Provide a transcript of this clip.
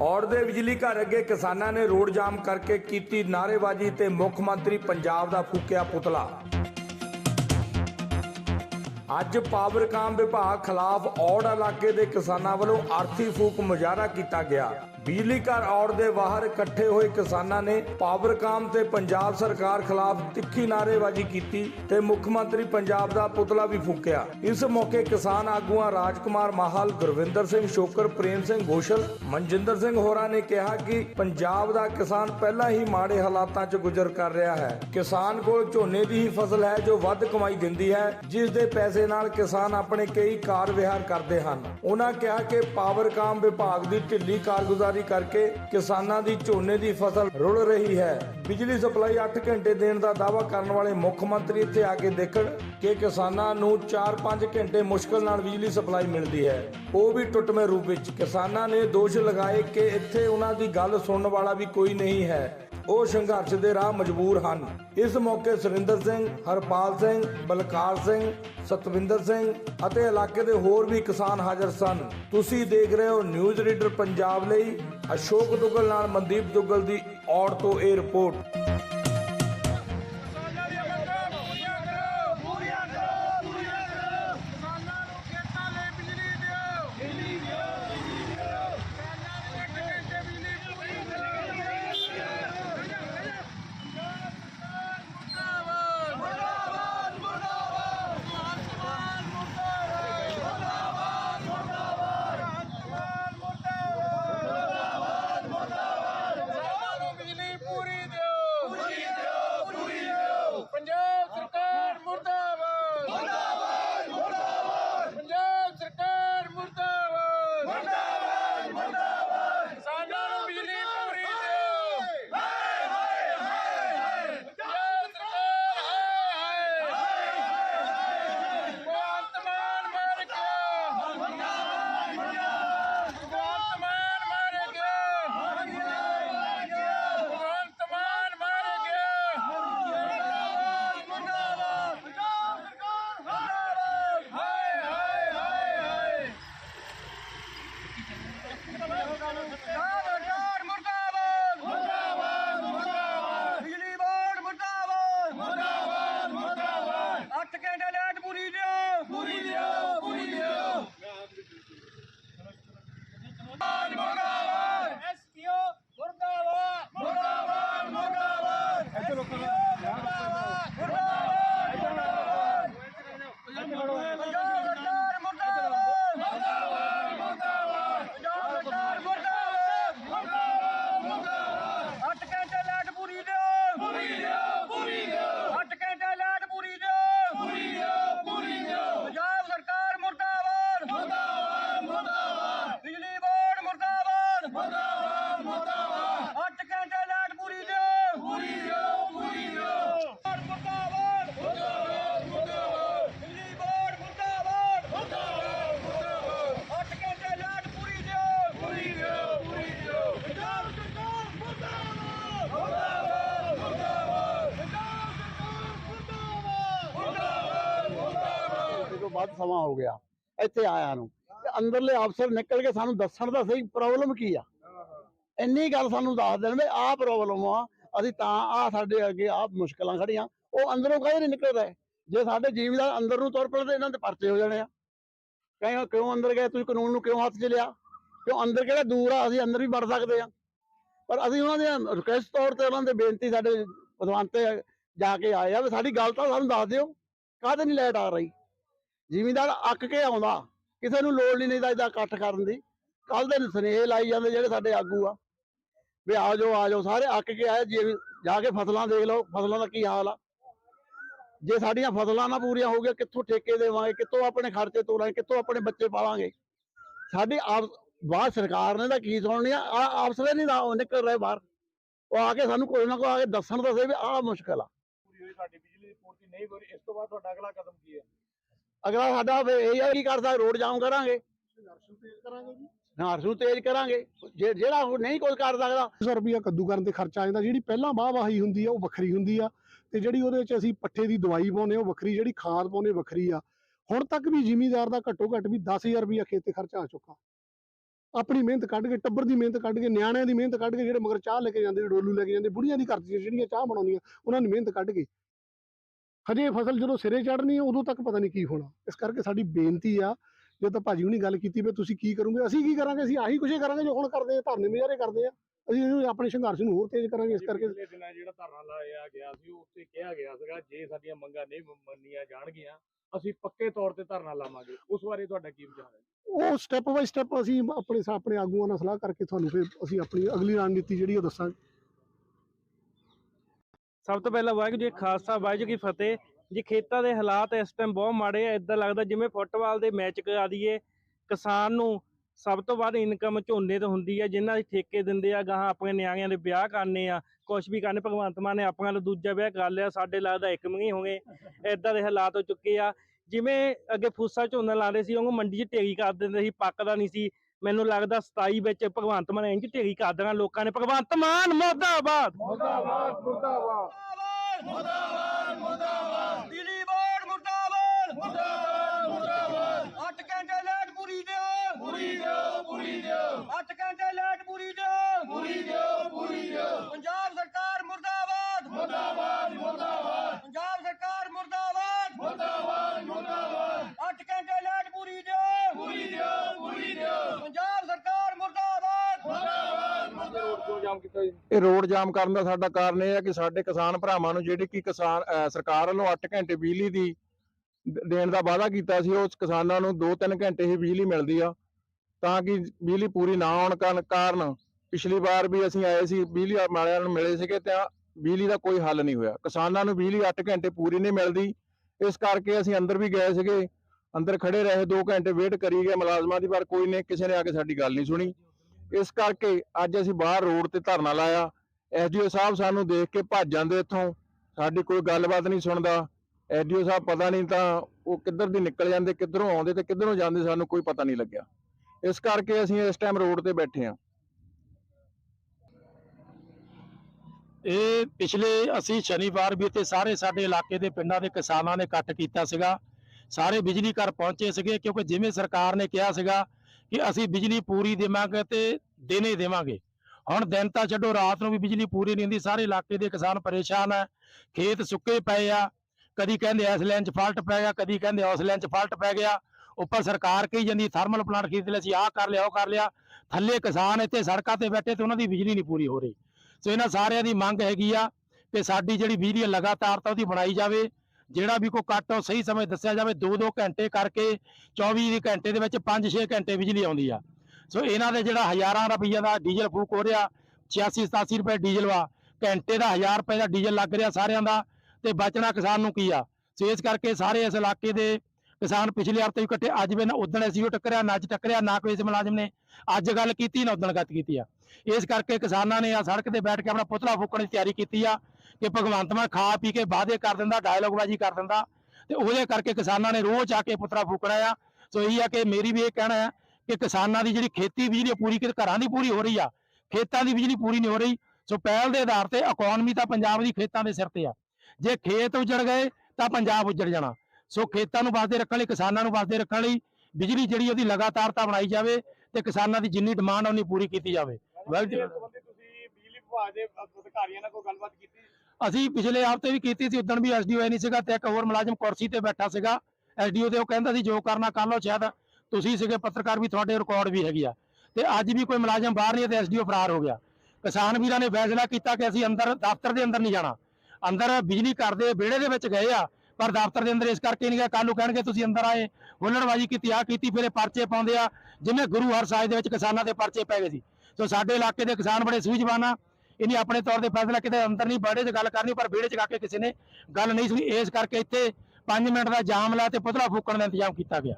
ਔੜ ਦੇ ਬਿਜਲੀ ਘਰ ਅੱਗੇ ਕਿਸਾਨਾਂ ਨੇ ਰੋਡ ਜਾਮ ਕਰਕੇ ਕੀਤੀ ਨਾਅਰੇਬਾਜ਼ੀ ਤੇ ਮੁੱਖ ਮੰਤਰੀ ਪੰਜਾਬ ਦਾ ਫੂਕਿਆ ਪੁਤਲਾ। ਅੱਜ ਪਾਵਰਕਾਮ ਵਿਭਾਗ ਖਿਲਾਫ ਔੜ ਇਲਾਕੇ ਦੇ ਕਿਸਾਨਾਂ ਵੱਲੋਂ ਆਰਥੀ ਫੂਕ ਮੁਜ਼ਾਹਰਾ ਕੀਤਾ ਗਿਆ। ਬਿਜਲੀ ਘਰ ਔੜ ਦੇ ਬਾਹਰ ਇਕੱਠੇ ਹੋਏ ਕਿਸਾਨਾਂ ਨੇ ਪਾਵਰਕਾਮ ਤੇ ਪੰਜਾਬ ਸਰਕਾਰ ਖਿਲਾਫ ਤਿੱਖੀ ਨਾਅਰੇਬਾਜ਼ੀ ਕੀਤੀ ਤੇ ਮੁੱਖ ਮੰਤਰੀ ਪੰਜਾਬ ਦਾ ਪੁਤਲਾ ਵੀ ਫੂਕਿਆ। ਇਸ ਮੌਕੇ ਕਿਸਾਨ ਆਗੂਆਂ ਰਾਜਕੁਮਾਰ ਮਾਹਲ, ਗੁਰਵਿੰਦਰ ਸਿੰਘ ਸ਼ੋਕਰ, ਪ੍ਰੇਮ ਸਿੰਘ ਘੋਸ਼ਲ, ਮਨਜਿੰਦਰ ਸਿੰਘ ਹੋਰਾਂ ਨੇ ਕਿਹਾ ਕਿ ਪੰਜਾਬ ਦਾ ਕਿਸਾਨ ਪਹਿਲਾਂ ਹੀ ਮਾੜੇ ਹਾਲਾਤਾਂ 'ਚ ਗੁਜ਼ਰ ਕਰ ਰਿਹਾ ਹੈ। ਕਿਸਾਨ ਕੋਲ ਝੋਨੇ ਦੀ ਹੀ ਫਸਲ ਹੈ ਜੋ ਵੱਧ ਕਮਾਈ ਦਿੰਦੀ ਹੈ, ਜਿਸ ਦੇ ਪੈਸੇ ਨਾਲ ਕਿਸਾਨ ਆਪਣੇ ਕਈ ਕਾਰ ਵਿਹਾਰ ਕਰਦੇ ਹਨ। ਉਹਨਾਂ ਕਿਹਾ ਕਿ ਪਾਵਰਕਾਮ ਵਿਭਾਗ ਦੀ ਢਿੱਲੀ ਕਾਰਗੁਜ਼ਾਰੀ ਕਰਕੇ ਕਿਸਾਨਾਂ ਦੀ ਝੋਨੇ ਦੀ ਫਸਲ ਰੁਲ ਰਹੀ ਹੈ। ਬਿਜਲੀ ਸਪਲਾਈ 8 ਘੰਟੇ ਦੇਣ ਦਾ ਦਾਅਵਾ ਕਰਨ ਵਾਲੇ ਮੁੱਖ ਮੰਤਰੀ ਇੱਥੇ ਆ ਕੇ ਦੇਖਣ ਕਿ ਕਿਸਾਨਾਂ ਨੂੰ 4-5 ਘੰਟੇ ਮੁਸ਼ਕਲ ਨਾਲ ਬਿਜਲੀ ਸਪਲਾਈ ਮਿਲਦੀ ਹੈ। ਉਹ ਵੀ ਟੁੱਟਵੇਂ ਰੂਪ ਵਿੱਚ। ਕਿਸਾਨਾਂ ਨੇ ਦੋਸ਼ ਲਗਾਏ ਕਿ ਇੱਥੇ ਉਹਨਾਂ ਦੀ ਗੱਲ ਸੁਣਨ ਵਾਲਾ ਵੀ ਕੋਈ ਨਹੀਂ ਹੈ। ਉਹ ਸੰਘਰਸ਼ ਦੇ ਰਾਹ ਮਜਬੂਰ ਹਨ। ਇਸ ਮੌਕੇ ਸੁਰਿੰਦਰ ਸਿੰਘ, ਹਰਪਾਲ ਸਿੰਘ, ਬਲਕਾਰ ਸਿੰਘ, ਸਤਵਿੰਦਰ ਸਿੰਘ ਅਤੇ ਇਲਾਕੇ ਦੇ ਹੋਰ ਵੀ ਕਿਸਾਨ ਹਾਜ਼ਰ ਸਨ। ਤੁਸੀਂ ਦੇਖ ਰਹੇ ਹੋ ਨਿਊਜ਼ ਰੀਡਰ ਪੰਜਾਬ ਲਈ ਅਸ਼ੋਕ ਦੁੱਗਲ ਨਾਲ ਮਨਦੀਪ ਦੁੱਗਲ ਦੀ ਔੜ ਤੋਂ ਇਹ ਰਿਪੋਰਟ। ਸਮਾਂ ਹੋ ਗਿਆ। ਇੱਥੇ ਆਇਆ ਨੂੰ। ਤੇ ਅੰਦਰਲੇ ਅਫਸਰ ਨਿਕਲ ਕੇ ਸਾਨੂੰ ਦੱਸਣ ਦਾ ਸਹੀ ਪ੍ਰੋਬਲਮ ਕੀ ਆ? ਇੰਨੀ ਗੱਲ ਸਾਨੂੰ ਦੱਸ ਦੇਣ ਵੀ ਆਹ ਪ੍ਰੋਬਲਮ ਆ, ਅਸੀਂ ਤਾਂ ਆ ਸਾਡੇ ਅੱਗੇ ਆਹ ਮੁਸ਼ਕਲਾਂ ਖੜੀਆਂ ਉਹ ਅੰਦਰੋਂ ਕਾਹਦੇ ਨਹੀਂ ਨਿਕਲ ਰਹੇ? ਜੇ ਸਾਡੇ ਜੀਵਦਾਰ ਅੰਦਰ ਨੂੰ ਤੁਰ ਪਏ ਤੇ ਇਹਨਾਂ ਦੇ ਪਰਚੇ ਹੋ ਜਾਣੇ ਆ। ਕਹਿੰਦੇ, ਕਿਉਂ ਅੰਦਰ ਗਏ? ਤੁਸੀਂ ਕਾਨੂੰਨ ਨੂੰ ਕਿਉਂ ਹੱਥ 'ਚ ਲਿਆ? ਕਿਉਂ ਅੰਦਰ ਕਿਹੜਾ ਦੂਰ ਆ? ਅਸੀਂ ਅੰਦਰ ਵੀ ਵੜ ਸਕਦੇ ਆ। ਪਰ ਅਸੀਂ ਉਹਨਾਂ ਦੇ ਰਿਕੁਐਸਟ ਤੌਰ ਤੇ ਉਹਨਾਂ ਦੇ ਬੇਨਤੀ ਸਾਡੇ ਵਿਦਵਾਨ ਤੇ ਜਾ ਕੇ ਆਏ ਆ ਵੀ ਸਾਡੀ ਗੱਲ ਤਾਂ ਸਾਨੂੰ ਦੱਸ ਦਿਓ। ਕਾਹਦੇ ਨਹੀਂ ਲੈਟ ਆ ਰਹੀ? ਜ਼ਿਮੀਂਦਾਰ ਅੱਕ ਕੇ ਆਉਂਦਾ, ਕਿਸੇ ਨੂੰ ਲੋੜ ਨਹੀਂ ਨਹੀਂ ਦਾ ਇਹਦਾ ਇਕੱਠ ਕਰਨ ਦੀ। ਕੱਲ ਦੇ ਸੁਨੇਹੇ ਲਾਈ ਜਾਂਦੇ ਜਿਹੜੇ ਸਾਡੇ ਆਗੂ ਆ। ਵੀ ਆ ਜਾਓ ਆ ਜਾਓ, ਸਾਰੇ ਅੱਕ ਕੇ ਆਏ, ਜੇ ਜਾ ਕੇ ਫਸਲਾਂ ਦੇਖ ਲਓ, ਫਸਲਾਂ ਦਾ ਕੀ ਹਾਲ ਆ। ਜੇ ਸਾਡੀਆਂ ਫਸਲਾਂ ਨਾ ਪੂਰੀਆਂ ਹੋ ਗਈਆਂ, ਕਿੱਥੋਂ ਠੇਕੇ ਦੇਵਾਂਗੇ, ਕਿੱਥੋਂ ਆਪਣੇ ਖਰਚੇ ਤੋਰਾਂਗੇ ਕਿੱਥੋਂ ਆਪਣੇ ਬੱਚੇ ਪਾਲਾਂਗੇ? ਸਾਡੀ ਆਪ, ਬਾਹਰ ਸਰਕਾਰ ਨੇ ਤਾਂ ਕੀ ਸੁਣਨੀ ਆ? ਆ ਅਫਸਰ ਨਹੀਂ ਨਾ ਨਿਕਲ ਰਹੇ ਬਾਹਰ। ਉਹ ਆ ਕੇ ਸਾਨੂੰ ਕੋਈ ਨਾ ਕੋਈ ਆ ਕੇ ਦੱਸਣ ਦਾ ਸਹੀ ਵੀ ਆਹ ਮੁਸ਼ਕਲ ਆ। ਸਾਡੀ ਬਿਜਲੀ ਦੀ ਪੂਰਤੀ ਨਹੀਂ ਹੋ ਰਹੀ ਇਸ ਤੋਂ ਬਾਅਦ ਤੁਹਾਡਾ ਅਗਲਾ ਕਦਮ ਕੀ ਹੈ? ਅਗਲਾ ਸਾਡਾ ਇਹ ਆ ਕੀ ਕਰ ਰੋਡ ਜਾਮ ਕਰਾਂਗੇ। ਸੰਘਰਸ਼ ਤੇਜ਼ ਕਰਾਂਗੇ। ਜੇ, ਜਿਹੜਾ ਉਹ ਨਹੀਂ ਕੁਝ ਕਰ ਸਕਦਾ। 100 ਰੁਪਿਆ ਕੱਦੂ ਕਰਨ ਤੇ ਖਰਚਾ ਆ ਜਾਂਦਾ ਜਿਹੜੀ ਪਹਿਲਾਂ ਵਾਹ ਵਾਹੀ ਹੁੰਦੀ ਆ, ਉਹ ਵੱਖਰੀ ਹੁੰਦੀ ਆ। ਤੇ ਜਿਹੜੀ ਉਹਦੇ ਵਿੱਚ ਅਸੀਂ ਪੱਠੇ ਦੀ ਦਵਾਈ ਪਾਉਂਦੇ ਉਹ ਵੱਖਰੀ, ਜਿਹੜੀ ਖਾਦ ਪਾਉਂਦੇ ਵੱਖਰੀ ਆ। ਹੁਣ ਤੱਕ ਵੀ ਜ਼ਿਮੀਦਾਰ ਦਾ ਘੱਟੋ ਘੱਟ ਵੀ 10000 ਰੁਪਿਆ ਖੇਤ ਤੇ ਖਰਚਾ ਆ ਚੁੱਕਾ। ਆਪਣੀ ਮਿਹਨਤ ਕੱਢ ਕੇ, ਟੱਬਰ ਦੀ ਮਿਹਨਤ ਕੱਢ ਕੇ, ਨਿਆਣਿਆਂ ਦੀ ਮਿਹਨਤ ਕੱਢ ਕੇ, ਜਿਹੜੇ ਮਗਰ ਚਾਹ ਲੈ ਕੇ ਜਾਂਦੇ, ਡੋਲੂ ਲੈ ਕੇ ਜਾਂਦੇ, ਬੁੜੀਆਂ ਦੀ ਘਰ ਜਿਹੜੀਆਂ ਚਾਹ ਬਣਾਉਂਦੀਆਂ, ਉਹਨਾਂ ਦੀ ਮਿਹਨਤ ਕੱਢ ਕੇ ਹਜੇ ਫਸਲ ਜਦੋਂ ਸਿਰੇ ਚੜ੍ਹਨੀ ਹੈ ਉਦੋਂ ਤੱਕ ਪਤਾ ਨਹੀਂ ਕੀ ਹੋਣਾ। ਇਸ ਕਰਕੇ ਸਾਡੀ ਬੇਨਤੀ ਆ ਜੇ ਤਾਂ ਭਾਜੀ ਹੁਣੀ ਗੱਲ ਕੀਤੀ ਵੀ ਤੁਸੀਂ ਕੀ ਕਰੋਗੇ ਅਸੀਂ ਕੀ ਕਰਾਂਗੇ? ਅਸੀਂ ਆਹੀ ਹੀ ਕਰਾਂਗੇ ਜੋ ਹੁਣ ਕਰਦੇ ਆ ਧਰਨੇ ਮੁਜ਼ਾਹਰੇ ਕਰਦੇ ਆ। ਅਸੀਂ ਆਪਣੇ ਸੰਘਰਸ਼ ਨੂੰ ਹੋਰ ਤੇਜ਼ ਕਰਾਂਗੇ ਇਸ ਕਰਕੇ ਪਿਛਲੇ ਦਿਨਾਂ ਜਿਹੜਾ ਧਰਨਾ ਲਾਇਆ ਗਿਆ ਸੀ ਉੱਤੇ ਕਿਹਾ ਗਿਆ ਸੀਗਾ ਜੇ ਸਾਡੀਆਂ ਮੰਗਾਂ ਨਹੀਂ ਮੰਨੀਆਂ ਜਾਣਗੀਆਂ ਅਸੀਂ ਪੱਕੇ ਤੌਰ ਤੇ ਧਰਨਾ ਲਾਵਾਂਗੇ। ਉਸ ਬਾਰੇ ਤੁਹਾਡਾ ਕੀ ਵਿਚਾਰ ਹੈ? ਉਹ ਸਟੈਪ ਬਾਈ ਸਟੈਪ ਅਸੀਂ ਆਪਣੇ ਆਪਣੇ ਆਗੂਆਂ ਨਾਲ ਸਲਾਹ ਕਰਕੇ ਤੁਹਾਨੂੰ ਫਿਰ ਅਸੀਂ ਆਪਣੀ ਅਗਲੀ ਰਣਨੀਤੀ ਜਿਹੜੀ ਉਹ ਦੱਸਾਂਗੇ। ਸਭ ਤੋਂ ਪਹਿਲਾਂ ਵਾਹਿਗੁਰੂ ਜੀ ਖਾਲਸਾ, ਵਾਹਿਗੁਰੂ ਜੀ ਕੀ ਫਤਿਹ। ਜੀ, ਖੇਤਾਂ ਦੇ ਹਾਲਾਤ ਇਸ ਟਾਈਮ ਬਹੁਤ ਮਾੜੇ ਆ। ਇਦਾਂ ਲੱਗਦਾ ਜਿਵੇਂ ਫੁੱਟਬਾਲ ਦੇ ਮੈਚ ਕਰਾ ਦਈਏ। ਕਿਸਾਨ ਨੂੰ ਸਭ ਤੋਂ ਵੱਧ ਇਨਕਮ ਝੋਨੇ ਤੋਂ ਹੁੰਦੀ ਹੈ ਜਿਨ੍ਹਾਂ ਦੇ ਠੇਕੇ ਦਿੰਦੇ ਆ, ਗਾਹਾਂ ਆਪਣੇ ਨਿਆਣਿਆਂ ਦੇ ਵਿਆਹ ਕਰਨੇ ਆ। ਕੁਛ ਵੀ ਕਰਨੇ, ਭਗਵੰਤ ਮਾਨ ਨੇ ਆਪਣਾ ਨਾਲ ਦੂਜਾ ਵਿਆਹ ਕਰ ਲਿਆ, ਸਾਡੇ ਲੱਗਦਾ ਇੱਕ ਵੀ ਨਹੀਂ ਹੋਗੇ। ਇਦਾਂ ਦੇ ਹਾਲਾਤ ਹੋ ਚੁੱਕੇ ਆ। ਜਿਵੇਂ ਅੱਗੇ ਫੂਸਾ ਝੋਨਾ ਲਾਉਂਦੇ ਸੀ ਉਹ ਮੰਡੀ 'ਚ ਢੇਰੀ ਕਰ ਦਿੰਦੇ ਸੀ, ਪੱਕਦਾ ਨਹੀਂ ਸੀ। ਮੈਨੂੰ ਲੱਗਦਾ 27 ਵਿੱਚ ਭਗਵੰਤ ਮਾਨ ਇੰਜ ਢੇਰੀ ਕਰ ਦੇਣਾ ਲੋਕਾਂ ਨੇ। ਭਗਵੰਤ ਮਾਨ ਮੁਰਦਾਬਾਦ ਮੁਰਦਾਬਾਦ। ਮੁਰਦਾਬਾਦ ਮੁਰਦਾਬਾਦ ਮੁਰਦਾਬਾਦ ਬਿਜਲੀ ਬੋਰਡ ਮੁਰਦਾਬਾਦ ਮੁਰਦਾਬਾਦ ਮੁਰਦਾਬਾਦ 8 ਘੰਟੇ ਲਾਈਟ ਪੂਰੀ ਦਿਓ ਪੂਰੀ ਦਿਓ ਪੂਰੀ ਦਿਓ 8 ਘੰਟੇ ਲਾਈਟ ਪੂਰੀ ਦਿਓ ਪੂਰੀ ਦਿਓ ਪੂਰੀ ਦਿਓ ਪੰਜਾਬ ਸਰਕਾਰ ਮੁਰਦਾਬਾਦ ਮੁਰਦਾਬਾਦ ਮੁਰਦਾਬਾਦ ਪੰਜਾਬ ਸਰਕਾਰ ਮੁਰਦਾਬਾਦ ਮੁਰਦਾਬਾਦ ਮੁਰਦਾਬਾਦ 8 ਘੰਟੇ ਲਾਈਟ ਪੂਰੀ ਦਿਓ ਪੂਰੀ ਦਿਓ ਪੂਰੀ ਦਿਓ ਪੰਜਾਬ ਸਰਕਾਰ ਮੁਰਦਾਬਾਦ ਮੁਰਦਾਬਾਦ ਮੁਰਦਾਬਾਦ ਕਿਉਂ ਜਾਮ ਕੀਤਾ ਜੀ? ਇਹ ਰੋਡ ਜਾਮ ਕਰਨ ਦਾ ਸਾਡਾ ਕਾਰਨ ਇਹ ਹੈ ਕਿ ਸਾਡੇ ਕਿਸਾਨ ਭਰਾਵਾਂ ਨੂੰ ਜਿਹੜੀ ਕਿ ਕਿਸਾਨ, ਅਹ, ਸਰਕਾਰ ਵੱਲੋਂ 8 ਘੰਟੇ ਬਿਜਲੀ ਦੀ ਦ- ਦੇਣ ਦਾ ਵਾਅਦਾ ਕੀਤਾ ਸੀ, ਉਸ ਕਿਸਾਨਾਂ ਨੂੰ 2-3 ਘੰਟੇ ਹੀ ਬਿਜਲੀ ਮਿਲਦੀ ਆ। ਤਾਂ ਕਿ ਬਿਜਲੀ ਪੂਰੀ ਨਾ ਆਉਣ ਕਾਰਨ- ਕਾਰਨ ਪਿਛਲੀ ਵਾਰ ਵੀ ਅਸੀਂ ਆਏ ਸੀ, ਬਿਜਲੀ ਵਾਲਿਆਂ ਨੂੰ ਮਿਲੇ ਸੀਗੇ ਤਾਂ ਬਿਜਲੀ ਦਾ ਕੋਈ ਹੱਲ ਨਹੀਂ ਹੋਇਆ। ਕਿਸਾਨਾਂ ਨੂੰ ਬਿਜਲੀ 8 ਘੰਟੇ ਪੂਰੀ ਨਹੀਂ ਮਿਲਦੀ। ਇਸ ਕਰਕੇ ਅਸੀਂ ਅੰਦਰ ਵੀ ਗਏ ਸੀਗੇ, ਅੰਦਰ ਖੜੇ ਰਹੇ 2 ਘੰਟੇ ਵੇਟ ਕਰੀ ਗਏ ਮੁਲਾਜ਼ਮਾਂ ਦੀ, ਪਰ ਕੋਈ ਨੇ, ਕਿਸੇ ਨੇ ਆ ਕੇ ਸਾਡੀ ਗੱਲ ਨਹੀਂ ਸੁਣੀ। ਇਸ ਕਰਕੇ ਅੱਜ ਅਸੀਂ ਬਾਹਰ ਰੋਡ ਤੇ ਧਰਨਾ ਲਾਇਆ। ਐਸਡੀਓ ਸਾਹਿਬ ਸਾਨੂੰ ਦੇਖ ਕੇ ਭੱਜ ਜਾਂਦੇ ਇੱਥੋਂ। ਸਾਡੀ ਕੋਈ ਗੱਲਬਾਤ ਨਹੀਂ ਸੁਣਦਾ। ਐਸਡੀਓ ਸਾਹਿਬ ਪਤਾ ਨਹੀਂ ਤਾਂ ਉਹ ਕਿੱਧਰ ਦੀ ਨਿਕਲ ਜਾਂਦੇ, ਕਿੱਧਰੋਂ ਆਉਂਦੇ ਤੇ ਕਿੱਧਰੋਂ ਜਾਂਦੇ ਸਾਨੂੰ ਕੋਈ ਪਤਾ ਨਹੀਂ ਲੱਗਿਆ। ਇਸ ਕਰਕੇ ਅਸੀਂ ਇਸ ਟਾਈਮ ਰੋਡ ਤੇ ਬੈਠੇ ਹਾਂ। ਇਹ ਪਿਛਲੇ ਅਸੀਂ ਸ਼ਨੀਵਾਰ ਵੀ ਇੱਥੇ ਸਾਰੇ ਸਾਡੇ ਇਲਾਕੇ ਦੇ ਪਿੰਡਾਂ ਦੇ ਕਿਸਾਨਾਂ ਨੇ ਇਕੱਠ ਕੀਤਾ ਸੀਗਾ। ਸਾਰੇ ਬਿਜਲੀ ਘਰ ਪਹੁੰਚੇ ਸੀਗੇ ਕਿਉਂਕਿ ਜਿਵੇਂ ਸਰਕਾਰ ਨੇ ਕਿਹਾ ਸੀਗਾ ਕਿ ਅਸੀਂ ਬਿਜਲੀ ਪੂਰੀ ਦੇਵਾਂਗੇ ਤੇ ਦਿਨੇ ਦੇਵਾਂਗੇ। ਹੁਣ ਦਿਨ ਤਾਂ ਛੱਡੋ, ਰਾਤ ਨੂੰ ਵੀ ਬਿਜਲੀ ਪੂਰੀ ਨਹੀਂ ਹੁੰਦੀ। ਸਾਰੇ ਇਲਾਕੇ ਦੇ ਕਿਸਾਨ ਪਰੇਸ਼ਾਨ ਆ। ਖੇਤ ਸੁੱਕੇ ਪਏ ਆ। ਕਦੀ ਕਹਿੰਦੇ ਇਸ ਲਾਈਨ 'ਚ ਫਾਲਟ ਪੈ ਗਿਆ, ਕਦੀ ਕਹਿੰਦੇ ਉਸ ਲਾਈਨ 'ਚ ਫਾਲਟ ਪੈ ਗਿਆ। ਉੱਪਰ ਸਰਕਾਰ ਕਹੀ ਜਾਂਦੀ ਥਰਮਲ ਪਲਾਂਟ ਖਰੀਦ ਲਿਆ ਸੀ ਆਹ ਕਰ ਲਿਆ, ਉਹ ਕਰ ਲਿਆ। ਥੱਲੇ ਕਿਸਾਨ ਇੱਥੇ ਸੜਕਾਂ ਤੇ ਬੈਠੇ ਤੇ ਉਹਨਾਂ ਦੀ ਬਿਜਲੀ ਨਹੀਂ ਪੂਰੀ ਹੋ ਰਹੀ। ਸੋ ਇਹਨਾਂ ਸਾਰਿਆਂ ਦੀ ਮੰਗ ਹੈਗੀ ਆ ਕਿ ਸਾਡੀ ਜਿਹੜੀ ਬਿਜਲੀ ਹੈ ਲਗਾਤਾਰ ਉਹਦੀ ਬਣਾਈ ਜਾਵੇ। ਜਿਹੜਾ ਵੀ ਕੋਈ ਕੱਟ ਉਹ ਸਹੀ ਸਮੇਂ ਦੱਸਿਆ ਜਾਵੇ 2-2 ਘੰਟੇ ਕਰਕੇ 24 ਦੀ ਘੰਟੇ ਦੇ ਵਿੱਚ 5-6 ਘੰਟੇ ਬਿਜਲੀ ਆਉਂਦੀ ਆ। ਸੋ ਇਹਨਾਂ ਦੇ ਜਿਹੜਾ ਹਜ਼ਾਰਾਂ ਰੁਪਈਆ ਦਾ ਡੀਜ਼ਲ ਫੂਕ ਹੋ ਰਿਹਾ 86-87 ਰੁਪਏ ਡੀਜ਼ਲ ਵਾ, ਘੰਟੇ ਦਾ 1000 ਰੁਪਏ ਦਾ ਡੀਜ਼ਲ ਲੱਗ ਰਿਹਾ ਸਾਰਿਆਂ ਦਾ, ਤੇ ਬਚਣਾ ਕਿਸਾਨ ਨੂੰ ਕੀ ਆ? ਸੋ ਇਸ ਕਰਕੇ ਸਾਰੇ ਇਸ ਇਲਾਕੇ ਦੇ ਕਿਸਾਨ ਪਿਛਲੇ ਹਫ਼ਤੇ ਵੀ ਇਕੱਠੇ ਅੱਜ ਵੀ ਨਾ ਉਦਣ ਅਸੀਂ ਉਹ ਟੱਕਰਿਆ, ਨਾ ਅੱਜ ਟੱਕਰਿਆ, ਨਾ ਕੋਈ ਇਸ ਮੁਲਾਜ਼ਮ ਨੇ ਅੱਜ ਗੱਲ ਕੀਤੀ, ਨਾ ਉਦਣ ਗੱਤ ਕੀਤੀ ਆ। ਇਸ ਕਰਕੇ ਕਿਸਾਨਾਂ ਨੇ ਆ ਸੜਕ ਤੇ ਬੈਠ ਕੇ ਆਪਣਾ ਪੁਤਲਾ ਫੂਕਣ ਦੀ ਤਿਆਰੀ ਕੀਤੀ ਆ ਕਿ ਭਗਵੰਤ ਮਾਨ ਖਾ ਪੀ ਕੇ ਵਾਅਦੇ ਕਰ ਦਿੰਦਾ ਡਾਇਲੋਗਬਾਜ਼ੀ ਕਰ ਦਿੰਦਾ ਤੇ ਉਹਦੇ ਕਰਕੇ ਕਿਸਾਨਾਂ ਨੇ ਰੋਜ਼ ਆ ਕੇ ਪੁਤਲਾ ਫੂਕਣਾ ਆ। ਸੋ ਇਹੀ ਆ ਕਿ ਮੇਰੀ ਵੀ ਇਹ ਕਹਿਣਾ ਹੈ ਕਿ ਕਿਸਾਨਾਂ ਦੀ ਜਿਹੜੀ ਖੇਤੀ ਬਿਜਲੀ ਪੂਰੀ ਕਿ ਘਰਾਂ ਦੀ ਪੂਰੀ ਹੋ ਰਹੀ ਆ, ਖੇਤਾਂ ਦੀ ਬਿਜਲੀ ਪੂਰੀ ਨਹੀਂ ਹੋ ਰਹੀ। ਸੋ ਪਹਿਲ ਦੇ ਆਧਾਰ ਤੇ ਇਕਨੋਮੀ ਤਾਂ ਪੰਜਾਬ ਦੀ ਖੇਤਾਂ ਦੇ ਸਿਰ ਤੇ ਆ। ਜੇ ਖੇਤ ਉਜੜ ਗਏ ਤਾਂ ਪੰਜਾਬ ਉਜੜ ਜਾਣਾ। ਸੋ ਖੇਤਾਂ ਨੂੰ ਵਾਸਤੇ ਰੱਖਣ ਲਈ ਕਿਸਾਨਾਂ ਨੂੰ ਵਾਸਤੇ ਰੱਖਣ ਲਈ ਬਿਜਲੀ ਜਿਹੜੀ ਉਹਦੀ ਲਗਾਤਾਰਤਾ ਬਣਾਈ ਜਾਵੇ ਤੇ ਕਿਸਾਨਾਂ ਦੀ ਜਿੰਨੀ ਡਿਮਾਂਡ ਉਨੀ ਪੂਰੀ ਕੀਤੀ ਜਾਵੇ। ਤੁਸੀਂ ਬਿਜਲੀ ਵਿਭਾਗ ਦੇ ਅਧਿਕਾਰੀਆਂ ਨਾਲ ਕੋਈ ਗੱਲਬਾਤ ਕੀਤੀ? ਅਸੀਂ ਪਿਛਲੇ ਹਫ਼ਤੇ ਵੀ ਕੀਤੀ ਸੀ ਉਦੋਂ ਵੀ ਐਸਡੀਓ ਨਹੀਂ ਸੀਗਾ ਤੇ ਇੱਕ ਹੋਰ ਮੁਲਾਜ਼ਮ ਕੁਰਸੀ ਤੇ ਬੈਠਾ ਸੀਗਾ। ਐਸਡੀਓ ਤੇ ਉਹ ਕਹਿੰਦਾ ਸੀ ਜੋ ਕਰਨਾ ਕਰ ਲਓ ਸ਼ਾਇਦ ਤੁਸੀਂ ਸੀਗੇ ਪੱਤਰਕਾਰ ਵੀ ਤੁਹਾਡੇ ਰਿਕਾਰਡ ਵੀ ਹੈਗੀ ਆ। ਤੇ ਅੱਜ ਵੀ ਕੋਈ ਮੁਲਾਜ਼ਮ ਬਾਹਰ ਨਹੀਂ ਤੇ ਐਸਡੀਓ ਫਰਾਰ ਹੋ ਗਿਆ। ਕਿਸਾਨ ਵੀਰਾਂ ਨੇ ਫੈਸਲਾ ਕੀਤਾ ਕਿ ਅਸੀਂ ਅੰਦਰ ਦਫ਼ਤਰ ਦੇ ਅੰਦਰ ਨਹੀਂ ਜਾਣਾ। ਅੰਦਰ ਬਿਜਲੀ ਘਰ ਦੇ ਵਿਹੜੇ ਦੇ ਵਿੱਚ ਗਏ ਆ ਪਰ ਦਫ਼ਤਰ ਦੇ ਅੰਦਰ ਇਸ ਕਰਕੇ ਨਹੀਂ ਗਿਆ ਕੱਲ ਨੂੰ ਕਹਿਣਗੇ, ਤੁਸੀਂ ਅੰਦਰ ਆਏ। ਹੁੱਲੜਬਾਜੀ ਕੀਤੀ ਆ ਕੀਤੀ, ਫਿਰ ਇਹ ਪਰਚੇ ਪਾਉਂਦੇ ਆ, ਜਿਵੇਂ ਗੁਰੂ ਹਰ ਸਾਹਿਬ ਦੇ ਵਿੱਚ ਕਿਸਾਨਾਂ ਦੇ ਪਰਚੇ ਪੈ ਗਏ ਸੀ। ਸੋ ਸਾਡੇ ਇਲਾਕੇ ਦੇ ਕਿਸਾਨ ਬੜੇ ਸੂਝਵਾਨ ਆ। ਇਹਨੇ ਆਪਣੇ ਤੌਰ ਤੇ ਫੈਸਲਾ ਕਿਤੇ, ਅੰਦਰ ਨਹੀਂ, ਬਾੜੇ 'ਚ ਗੱਲ ਕਰਨੀ, ਪਰ ਵਿਹੜੇ 'ਚ ਜਾ ਕੇ ਕਿਸੇ ਨੇ ਗੱਲ ਨਹੀਂ ਸੁਣੀ। ਇਸ ਕਰਕੇ ਇੱਥੇ 5 ਮਿੰਟ ਦਾ ਜਾਮ ਲਾ ਤੇ ਪੁਤਲਾ ਫੂਕਣ ਦਾ ਇੰਤਜ਼ਾਮ ਕੀਤਾ ਗਿਆ।